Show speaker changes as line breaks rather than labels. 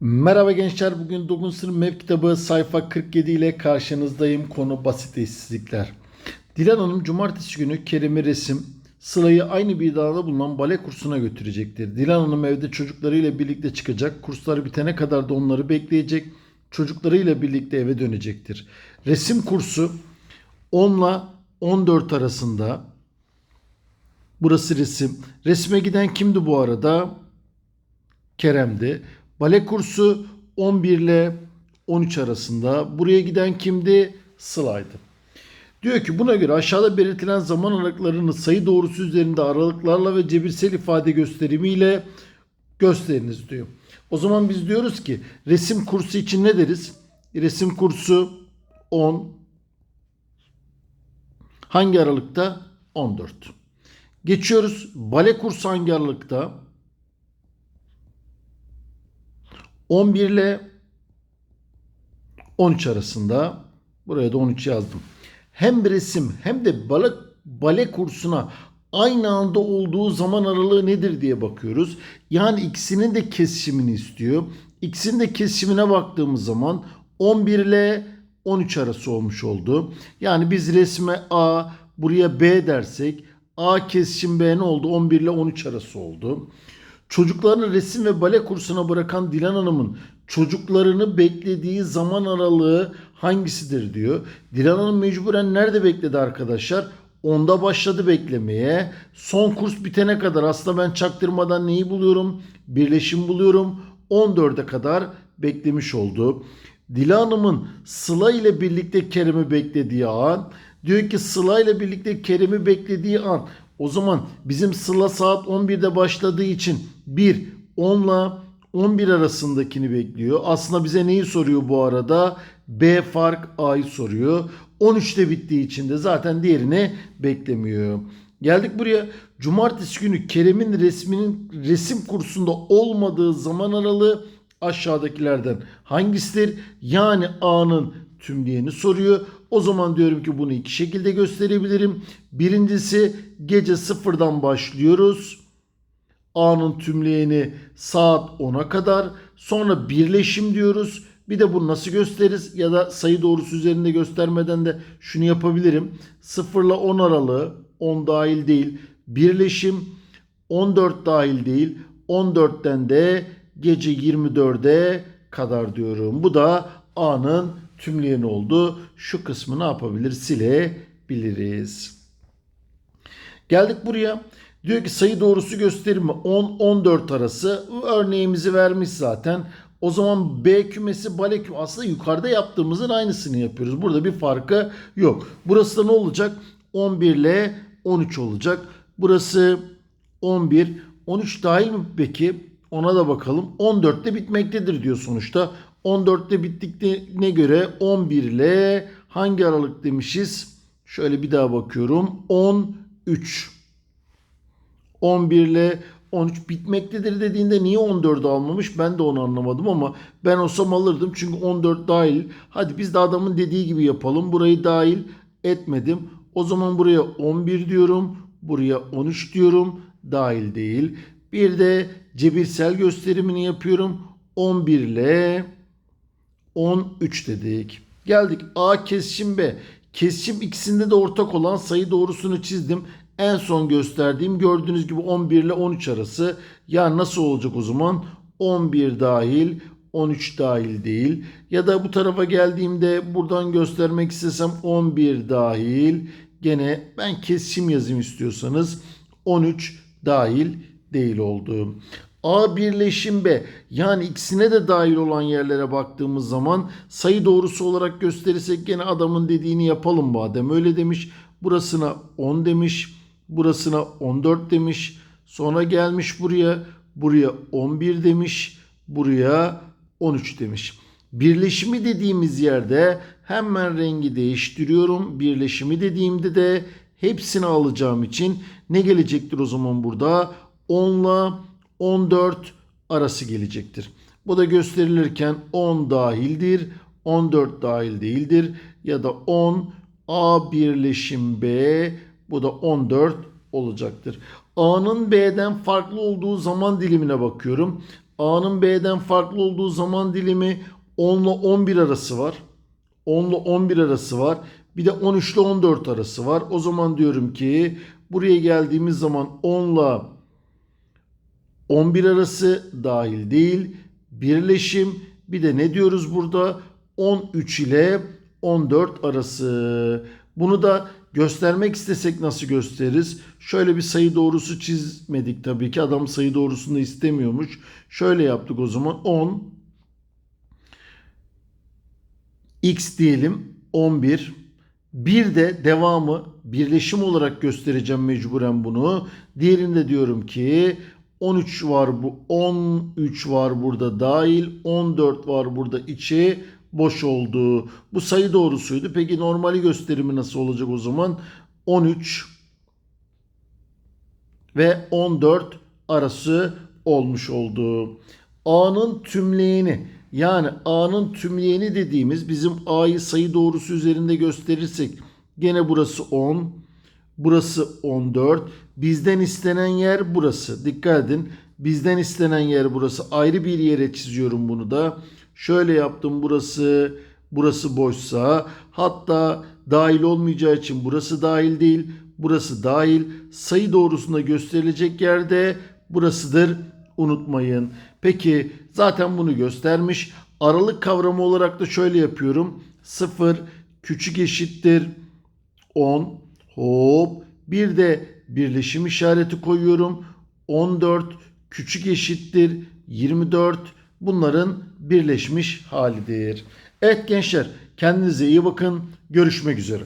Merhaba gençler. Bugün 9. sınıf MEP kitabı sayfa 47 ile karşınızdayım. Konu basit eşsizlikler. Dilan Hanım cumartesi günü Kerem'i resim, Sıla'yı aynı bir dağda bulunan bale kursuna götürecektir. Dilan Hanım evde çocuklarıyla birlikte çıkacak. Kursları bitene kadar da onları bekleyecek. Çocuklarıyla birlikte eve dönecektir. Resim kursu 10 ile 14 arasında. Burası resim. Resme giden kimdi bu arada? Kerem'di. Bale kursu 11 ile 13 arasında. Buraya giden kimdi? Sıla'ydı. Diyor ki buna göre aşağıda belirtilen zaman aralıklarını sayı doğrusu üzerinde aralıklarla ve cebirsel ifade gösterimiyle gösteriniz diyor. O zaman biz diyoruz ki resim kursu için ne deriz? Resim kursu 10. Hangi aralıkta? 14. Geçiyoruz. Bale kursu hangi aralıkta? 11 ile 13 arasında. Buraya da 13 yazdım. Hem resim hem de bale, bale kursuna aynı anda olduğu zaman aralığı nedir diye bakıyoruz. Yani ikisinin de kesişimini istiyor. İkisinin de kesişimine baktığımız zaman 11 ile 13 arası olmuş oldu. Yani biz resme A, buraya B dersek A kesişim B ne oldu? 11 ile 13 arası oldu. Çocuklarını resim ve bale kursuna bırakan Dilan Hanım'ın çocuklarını beklediği zaman aralığı hangisidir diyor. Dilan Hanım mecburen nerede bekledi arkadaşlar? Onda başladı beklemeye. Son kurs bitene kadar aslında ben çaktırmadan neyi buluyorum? Birleşim buluyorum. 14'e kadar beklemiş oldu. Dilan Hanım'ın Sıla ile birlikte Kerem'i beklediği an diyor ki Sıla ile birlikte Kerem'i beklediği an o zaman bizim Sıla saat 11'de başladığı için 1 10 ile 11 arasındakini bekliyor. Aslında bize neyi soruyor bu arada? B fark A'yı soruyor. 13'te bittiği için de zaten diğerini beklemiyor. Geldik buraya. Cumartesi günü Kerem'in resminin resim kursunda olmadığı zaman aralığı aşağıdakilerden hangisidir? Yani A'nın tümleyeni soruyor. O zaman diyorum ki bunu iki şekilde gösterebilirim. Birincisi gece sıfırdan başlıyoruz. A'nın tümleyeni saat 10'a kadar. Sonra birleşim diyoruz. Bir de bunu nasıl gösteririz? Ya da sayı doğrusu üzerinde göstermeden de şunu yapabilirim. 0 ile 10 aralığı 10 dahil değil. Birleşim 14 dahil değil. 14'ten de gece 24'e kadar diyorum. Bu da A'nın tümleyen oldu. Şu kısmı ne yapabilir? Silebiliriz. Geldik buraya. Diyor ki sayı doğrusu gösterimi 10-14 arası. Örneğimizi vermiş zaten. O zaman B kümesi bale kümesi aslında yukarıda yaptığımızın aynısını yapıyoruz. Burada bir farkı yok. Burası da ne olacak? 11 ile 13 olacak. Burası 11. 13 dahil mi peki? Ona da bakalım. 14'te bitmektedir diyor sonuçta. 14'te bittiklerine göre 11 ile hangi aralık demişiz? Şöyle bir daha bakıyorum. 13. 11 ile 13 bitmektedir dediğinde niye 14'ü almamış ben de onu anlamadım ama ben olsam alırdım çünkü 14 dahil. Hadi biz de adamın dediği gibi yapalım. Burayı dahil etmedim. O zaman buraya 11 diyorum. Buraya 13 diyorum. Dahil değil. Bir de cebirsel gösterimini yapıyorum. 11 ile 13 dedik. Geldik A kesişim B. Kesişim ikisinde de ortak olan sayı doğrusunu çizdim. En son gösterdiğim gördüğünüz gibi 11 ile 13 arası. Ya nasıl olacak o zaman? 11 dahil 13 dahil değil. Ya da bu tarafa geldiğimde buradan göstermek istesem 11 dahil. Gene ben kesişim yazayım istiyorsanız 13 dahil değil oldu. A birleşim B yani ikisine de dahil olan yerlere baktığımız zaman sayı doğrusu olarak gösterirsek gene adamın dediğini yapalım madem öyle demiş. Burasına 10 demiş. Burasına 14 demiş. Sonra gelmiş buraya. Buraya 11 demiş. Buraya 13 demiş. Birleşimi dediğimiz yerde hemen rengi değiştiriyorum. Birleşimi dediğimde de hepsini alacağım için ne gelecektir o zaman burada? 10 ile 14 arası gelecektir. Bu da gösterilirken 10 dahildir, 14 dahil değildir ya da 10 A birleşim B bu da 14 olacaktır. A'nın B'den farklı olduğu zaman dilimine bakıyorum. A'nın B'den farklı olduğu zaman dilimi 10 ile 11 arası var. 10 ile 11 arası var. Bir de 13 ile 14 arası var. O zaman diyorum ki buraya geldiğimiz zaman 10 ile 11 arası dahil değil. Birleşim bir de ne diyoruz burada? 13 ile 14 arası. Bunu da göstermek istesek nasıl gösteririz? Şöyle bir sayı doğrusu çizmedik tabii ki. Adam sayı doğrusunu istemiyormuş. Şöyle yaptık o zaman 10 x diyelim 11 bir de devamı birleşim olarak göstereceğim mecburen bunu. Diğerinde diyorum ki 13 var bu 13 var burada dahil 14 var burada içi boş oldu. Bu sayı doğrusuydu. Peki normali gösterimi nasıl olacak o zaman? 13 ve 14 arası olmuş oldu. A'nın tümleyeni yani A'nın tümleyeni dediğimiz bizim A'yı sayı doğrusu üzerinde gösterirsek gene burası 10, burası 14. Bizden istenen yer burası. Dikkat edin. Bizden istenen yer burası. Ayrı bir yere çiziyorum bunu da. Şöyle yaptım burası burası boşsa hatta dahil olmayacağı için burası dahil değil. Burası dahil. Sayı doğrusunda gösterilecek yerde burasıdır. Unutmayın. Peki zaten bunu göstermiş. Aralık kavramı olarak da şöyle yapıyorum. 0 küçük eşittir 10 hop bir de birleşim işareti koyuyorum. 14 küçük eşittir 24 bunların birleşmiş halidir. Evet gençler kendinize iyi bakın. Görüşmek üzere.